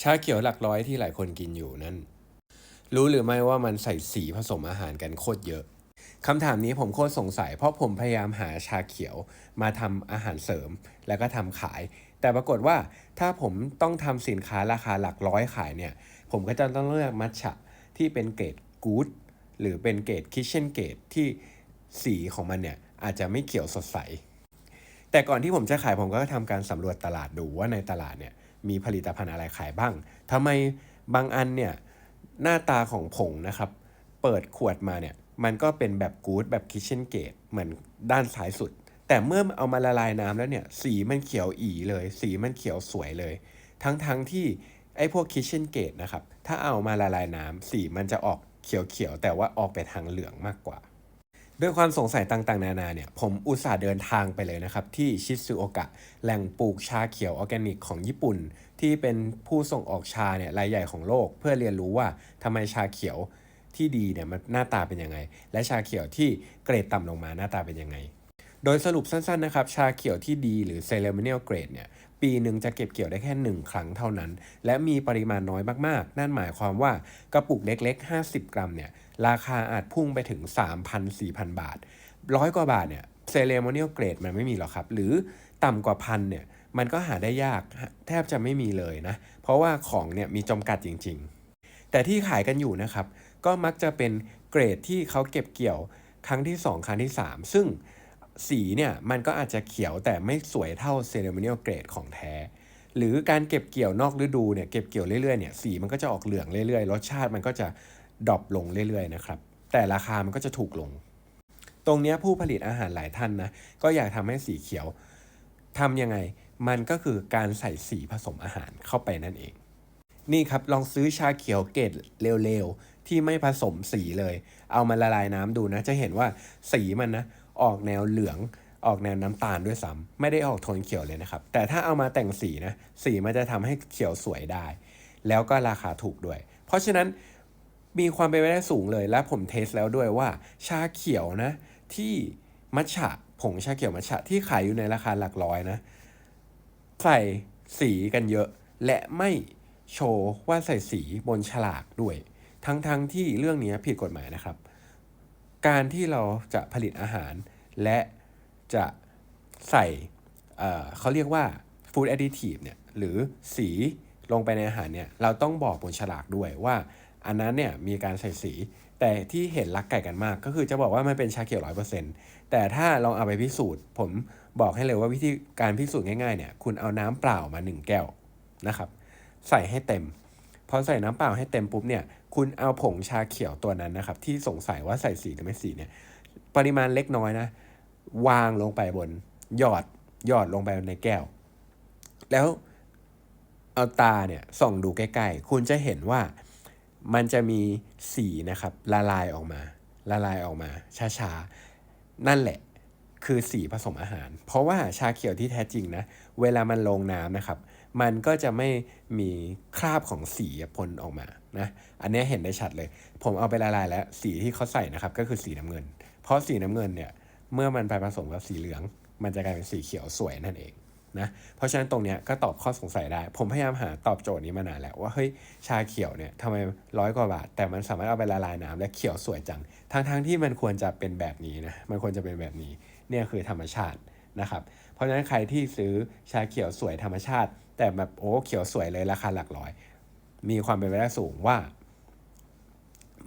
ชาเขียวหลักร้อยที่หลายคนกินอยู่นั้น รู้หรือไม่ว่ามันใส่สีผสมอาหารกันโคตรเยอะคำถามนี้ผมโคตรสงสัย เพราะผมพยายามหาชาเขียวมาทำอาหารเสริม แล้วก็ทำขาย แต่ปรากฏว่าถ้าผมต้องทำสินค้าราคาหลักร้อยขายเนี่ย ผมก็จะต้องเลือกมัทฉะที่เป็นเกรดกู๊ดหรือเป็นเกรดคิชเช่นเกรดที่สีของมันเนี่ยอาจจะไม่เขียวสดใส แต่ก่อนที่ผมจะขายผมก็ทำการสำรวจตลาดดูว่าในตลาดเนี่ย มีผลิตภัณฑ์อะไรขายบ้างทำไมบางอันเนี่ยหน้าตาของผงนะครับ เปิดขวดมาเนี่ยมันก็เป็นแบบกู๊ดแบบคิชเช่นเกตเหมือนด้านซ้ายสุด แต่เมื่อเอามาละลายน้ำแล้วเนี่ยสีมันเขียวอีเลย สีมันเขียวสวยเลย ทั้งๆทที่ไอ้พวกคิชเช่นเกตนะครับ ถ้าเอามาละลายน้ำสีมันจะออกเขียวๆแต่ว่าออกไปทางเหลืองมากกว่า ด้วยความสงสัยต่างๆ นานาเนี่ย ผมอุตส่าห์เดินทางไปเลยนะครับ ที่ชิซุโอกะ แหล่งปลูกชาเขียวออร์แกนิกของญี่ปุ่น ที่เป็นผู้ส่งออกชาเนี่ยรายใหญ่ของโลก เพื่อเรียนรู้ว่าทำไมชาเขียวที่ดีเนี่ยมันหน้าตาเป็นยังไง และชาเขียวที่เกรดต่ำลงมาหน้าตาเป็นยังไง โดยสรุปสั้นๆนะครับ ชาเขียวที่ดีหรือ ceremonial grade เนี่ย ปีหนึ่งจะเก็บเกี่ยวได้แค่ 1 ครั้งเท่านั้น และมีปริมาณน้อยมากๆ นั่นหมายความว่ากระปุกเล็ก ๆ 50 กรัมเนี่ยราคาอาจพุ่งไปถึง 3,000-4,000 บาทร้อยกว่าบาทเนี่ย ceremonial grade มันไม่มีหรอกครับ หรือต่ำกว่าพันเนี่ยมันก็หาได้ยากแทบจะไม่มีเลยนะ เพราะว่าของเนี่ยมีจำกัดจริง ๆ แต่ที่ขายกันอยู่นะครับ ก็มักจะเป็นเกรดที่เขาเก็บเกี่ยวครั้งที่ 2 ครั้งที่ 3 ซึ่ง สีเนี่ยมันก็อาจจะเขียวแต่ไม่สวยเท่าเซเล m ม n i a l เกรดของแท้ หรือการเก็บเกี่ยวนอกฤดูเนี่ยเก็บเกี่ยวเรื่อยๆเนี่ยสีมันก็จะออกเหลืองเรื่อยๆ รสชาติมันก็จะดรอปลงเรื่อยๆนะครับแต่ราคามันก็จะถูกลง ตรงนี้ผู้ผลิตอาหารหลายท่านนะก็อยากทำให้สีเขียวทำยังไงมันก็คือการใส่สีผสมอาหารเข้าไปนั่นเอง นี่ครับลองซื้อชาเขียวเกรดเร็วๆที่ไม่ผสมสีเลย เอามาละลายน้ำดูนะ จะเห็นว่าสีมันนะ ออกแนวเหลืองออกแนวน้ำตาลด้วยซ้ำไม่ได้ออกโทนเขียวเลยนะครับ แต่ถ้าเอามาแต่งสีนะสีมันจะทำให้เขียวสวยได้ แล้วก็ราคาถูกด้วย เพราะฉะนั้นมีความเป็นไปได้สูงเลยและผมเทสแล้วด้วยว่า ชาเขียวนะ ที่มัชฉะผงชาเขียวมัชฉะที่ขายอยู่ในราคาหลักร้อยนะ ใส่สีกันเยอะ และไม่โชว์ว่าใส่สีบนฉลากด้วย ทั้งๆทที่เรื่องนี้ผิดกฎหมายนะครับ การที่เราจะผลิตอาหาร และจะใส่เเขาเรียกว่า food additive เนี่ยหรือสีลงไปในอาหารเนี่ยเราต้องบอกบนฉลากด้วยว่า อันนั้นเนี่ยมีการใส่สี แต่ที่เห็นลักไก่กันมาก ก็คือจะบอกว่ามันเป็นชาเขียวร้อยเปอร์เซ็นต์แต่ถ้าลองเอาไปพิสูจน์ ผมบอกให้เลยว่าวิธีการพิสูจน์ง่ายๆเนี่ยคุณเอาน้ำเปล่ามา 1 แก้วนะครับ ใส่ให้เต็ม อใส่น้ำเปล่าให้เต็มปุ๊บเนี่ยคุณเอาผงชาเขียวตัวนั้นนะครับ ที่สงสัยว่าใส่สีหรือไม่สีเนี่ยปริมาณเล็กน้อยนะ วางลงไปบนหยอดหยอดลงไปในแก้ว แล้วเอาตาเนี่ยส่องดูใกล้ๆ คุณจะเห็นว่ามันจะมีสีนะครับละลายออกมา ละลายออกมาช้าๆ นั่นแหละคือสีผสมอาหาร เพราะว่าชาเขียวที่แท้จริงนะ เวลามันลงน้ำนะครับ มันก็จะไม่มีคราบของสีปนออกมานะอันนี้เห็นได้ชัดเลย ผมเอาไปละลายแล้วสีที่เขาใส่นะครับก็คือสีน้ำเงิน เพราะสีน้ำเงินเนี่ยเมื่อมันไปผสมกับสีเหลือง มันจะกลายเป็นสีเขียวสวยนั่นเองนะเพราะฉะนั้นตรงเนี้ยก็ตอบข้อสงสัยได้ ผมพยายามหาตอบโจทย์นี้มานานแล้วว่าเฮ้ยชาเขียวเนี่ยทำไมร้อยกว่าบาท แต่มันสามารถเอาไปละลายน้ำและเขียวสวยจังทั้งๆทที่มันควรจะเป็นแบบนี้นะมันควรจะเป็นแบบนี้เนี่ยคือธรรมชาติ นะครับ เพราะฉะนั้นใครที่ซื้อชาเขียวสวยธรรมชาติ แต่แบบโอ้เขียวสวยเลยราคาหลักร้อย มีความเป็นไปได้สูงว่า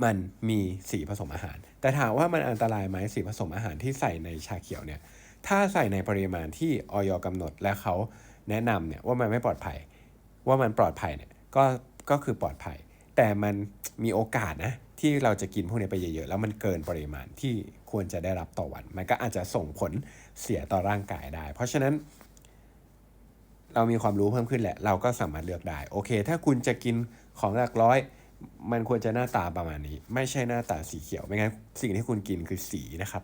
มันมีสีผสมอาหาร แต่ถามว่ามันอันตรายไหมสีผสมอาหารที่ใส่ในชาเขียวเนี่ยถ้าใส่ในปริมาณที่ออยกำหนดและเขาแนะนำเนี่ยว่ามันไม่ปลอดภัย ว่ามันปลอดภัยเนี่ยก็ก็คือปลอดภัย แต่มันมีโอกาสนะที่เราจะกินพวกนี้ไปเยอะๆ แล้วมันเกินปริมาณที่ควรจะได้รับต่อวัน มันก็อาจจะส่งผลเสียต่อร่างกายได้ เพราะฉะนั้น เรามีความรู้เพิ่มขึ้นแหละ เราก็สามารถเลือกได้ โอเค ถ้าคุณจะกินของหลักร้อย มันควรจะหน้าตาประมาณนี้ ไม่ใช่หน้าตาสีเขียว ไม่งั้นสิ่งที่คุณกินคือสีนะครับ